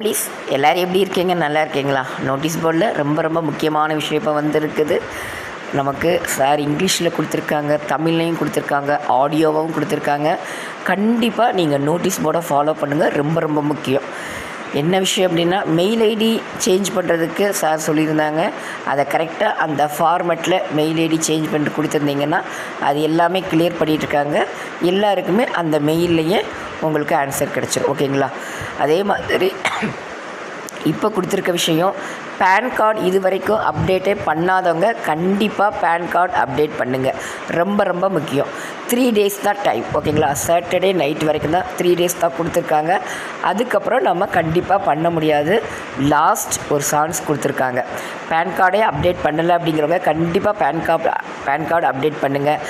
Please எல்லோரும் எப்படி இருக்கீங்க? நல்லா இருக்கீங்களா? நோட்டீஸ் போர்டில் ரொம்ப ரொம்ப முக்கியமான விஷயம் இப்போ வந்திருக்குது. நமக்கு சார் இங்கிலீஷில் கொடுத்துருக்காங்க தமிழ்லையும் கொடுத்துருக்காங்க ஆடியோவாகவும் கொடுத்துருக்காங்க. கண்டிப்பாக நீங்கள் நோட்டீஸ் போர்டை ஃபாலோ பண்ணுங்கள் ரொம்ப ரொம்ப முக்கியம். என்ன விஷயம் அப்படின்னா மெயில் ஐடி சேஞ்ச் பண்ணுறதுக்கு சார் சொல்லியிருந்தாங்க. அதை கரெக்டாக அந்த ஃபார்மேட்டில் மெயில் ஐடி சேஞ்ச் பண்ணிட்டு கொடுத்துருந்தீங்கன்னா அது எல்லாமே கிளியர் பண்ணிகிட்ருக்காங்க எல்லாருக்குமே அந்த மெயில்லையே உங்களுக்கு ஆன்சர் கிடச்சிரும். ஓகேங்களா அதே மாதிரி இப்போ கொடுத்துருக்க விஷயம் பேன் கார்டு இது வரைக்கும் அப்டேட்டே பண்ணாதவங்க கண்டிப்பாக பேன் கார்டு அப்டேட் பண்ணுங்கள் ரொம்ப ரொம்ப முக்கியம். த்ரீ டேஸ் தான் டைம் ஓகேங்களா சாட்டர்டே நைட் வரைக்கும் தான் த்ரீ டேஸ் தான் கொடுத்துருக்காங்க. அதுக்கப்புறம் நம்ம கண்டிப்பாக பண்ண முடியாது. லாஸ்ட் ஒரு சான்ஸ் கொடுத்துருக்காங்க. பேன் கார்டே அப்டேட் பண்ணலை அப்படிங்கிறவங்க கண்டிப்பாக PAN card PAN card update பண்ணுங்கள்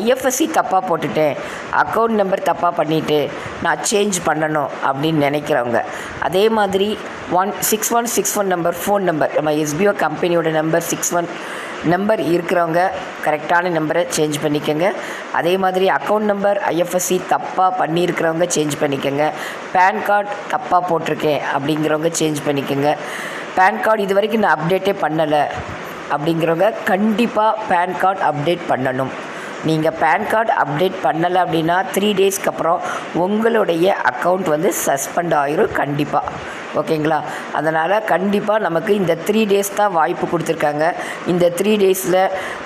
ஐஎஃப்எஸ்சி தப்பாக போட்டுட்டேன். அக்கௌண்ட் நம்பர் தப்பாக பண்ணிவிட்டு நான் சேஞ்ச் பண்ணணும் அப்படின்னு நினைக்கிறவங்க. அதே மாதிரி one six one six one number phone number நம்ம எஸ்பிஓ கம்பெனியோட நம்பர் சிக்ஸ் ஒன் நம்பர் இருக்கிறவங்க கரெக்டான நம்பரை சேஞ்ச் பண்ணிக்கோங்க. அதே மாதிரி அக்கௌண்ட் நம்பர் ஐஎஃப்எஸ்சி தப்பாக பண்ணியிருக்கிறவங்க சேஞ்ச் பண்ணிக்கோங்க. பேன் கார்டு தப்பாக போட்டிருக்கேன் அப்படிங்கிறவங்க சேஞ்ச் பண்ணிக்கோங்க. பேன் கார்டு இது வரைக்கும் நான் அப்டேட்டே பண்ணலை அப்படிங்கிறவங்க கண்டிப்பாக பேன் கார்டு அப்டேட் பண்ணணும். நீங்கள் பேன் கார்டு அப்டேட் பண்ணலை அப்படின்னா த்ரீ டேஸ்க்கு அப்புறம் உங்களுடைய அக்கௌண்ட் வந்து சஸ்பெண்ட் ஆயிரும் கண்டிப்பாக ஓகேங்களா? அதனால் கண்டிப்பாக நமக்கு இந்த த்ரீ டேஸ் தான் வாய்ப்பு கொடுத்துருக்காங்க. இந்த த்ரீ டேஸில்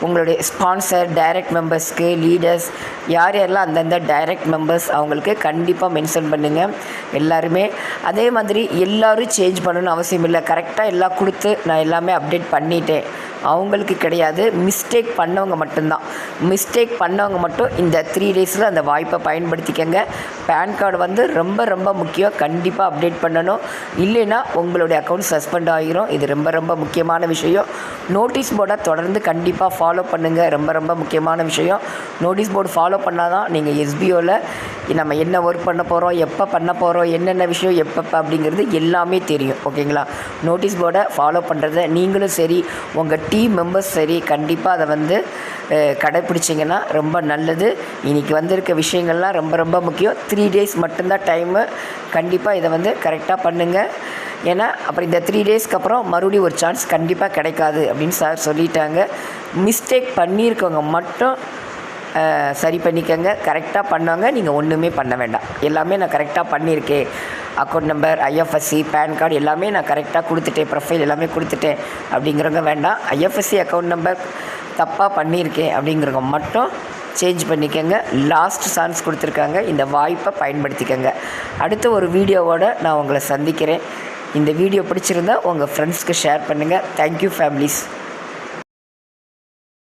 உங்களுடைய ஸ்பான்சர் டைரக்ட் மெம்பர்ஸ்க்கு லீடர்ஸ் யார் யாரெல்லாம் அந்தந்த டைரக்ட் மெம்பர்ஸ் அவங்களுக்கு கண்டிப்பாக மென்ஷன் பண்ணுங்கள் எல்லாருமே அதே மாதிரி எல்லோரும் சேஞ்ச் பண்ணணும்னு அவசியம் இல்லை. கரெக்டாக எல்லாம் கொடுத்து நான் எல்லாமே அப்டேட் பண்ணிட்டேன். அவங்களுக்கு கிடையாது. மிஸ்டேக் பண்ணவங்க மட்டும்தான். மிஸ்டேக் பண்ணவங்க மட்டும் இந்த த்ரீ டேஸில் அந்த வாய்ப்பை பயன்படுத்திக்கங்க. பேன் கார்டு வந்து ரொம்ப ரொம்ப முக்கியம். கண்டிப்பாக அப்டேட் பண்ணணும். இல்லைன்னா உங்களுடைய அக்கௌண்ட் சஸ்பெண்ட் ஆகிரும் இது ரொம்ப ரொம்ப முக்கியமான விஷயம். நோட்டீஸ் போர்டை தொடர்ந்து கண்டிப்பாக ஃபாலோ பண்ணுங்கள் ரொம்ப ரொம்ப முக்கியமான விஷயம். நோட்டீஸ் போர்டு ஃபாலோ பண்ணால் தான் நீங்கள் எஸ்பிஓவில் நம்ம என்ன ஒர்க் பண்ண போகிறோம் எப்போ பண்ண போகிறோம் என்னென்ன விஷயம் எப்பப்போ அப்படிங்கிறது எல்லாமே தெரியும் ஓகேங்களா? நோட்டீஸ் போர்டை ஃபாலோ பண்ணுறத நீங்களும் சரி உங்கள் டீம் மெம்பர்ஸ் சரி கண்டிப்பாக அதை வந்து கடைப்பிடிச்சிங்கன்னா ரொம்ப நல்லது. இன்றைக்கி வந்திருக்க விஷயங்கள்லாம் ரொம்ப ரொம்ப முக்கியம். த்ரீ டேஸ் மட்டும்தான் டைமு கண்டிப்பாக இதை வந்து கரெக்டாக பண்ணுங்கள் ஏன்னா அப்புறம் இந்த த்ரீ டேஸ்க்கு அப்புறம் மறுபடியும் ஒரு சான்ஸ் கண்டிப்பாக கிடைக்காது அப்படின்னு சார் சொல்லிட்டாங்க. மிஸ்டேக் பண்ணியிருக்கவங்க மட்டும் சரி பண்ணிக்கோங்க. கரெக்டாக பண்ணவங்க. நீங்கள் ஒன்றுமே பண்ண வேண்டாம். எல்லாமே நான் கரெக்டாக பண்ணியிருக்கேன். Account number IFSC PAN card எல்லாமே நான் கரெக்டாக கொடுத்துட்டேன். ப்ரொஃபைல் எல்லாமே கொடுத்துட்டேன். அப்படிங்கிறவங்க வேண்டாம். ஐஎஃப்எஸ்சி அக்கௌண்ட் நம்பர் தப்பாக பண்ணியிருக்கேன் அப்படிங்கிறவங்க மட்டும் சேஞ்ச் பண்ணிக்கோங்க. லாஸ்ட் சான்ஸ் கொடுத்துருக்காங்க. இந்த வாய்ப்பை பயன்படுத்திக்கோங்க. அடுத்த ஒரு வீடியோவோடு நான் உங்களை சந்திக்கிறேன். இந்த வீடியோ பிடிச்சிருந்தா உங்கள் ஃப்ரெண்ட்ஸ்க்கு ஷேர் பண்ணுங்கள் தேங்க்யூ ஃபேமிலிஸ்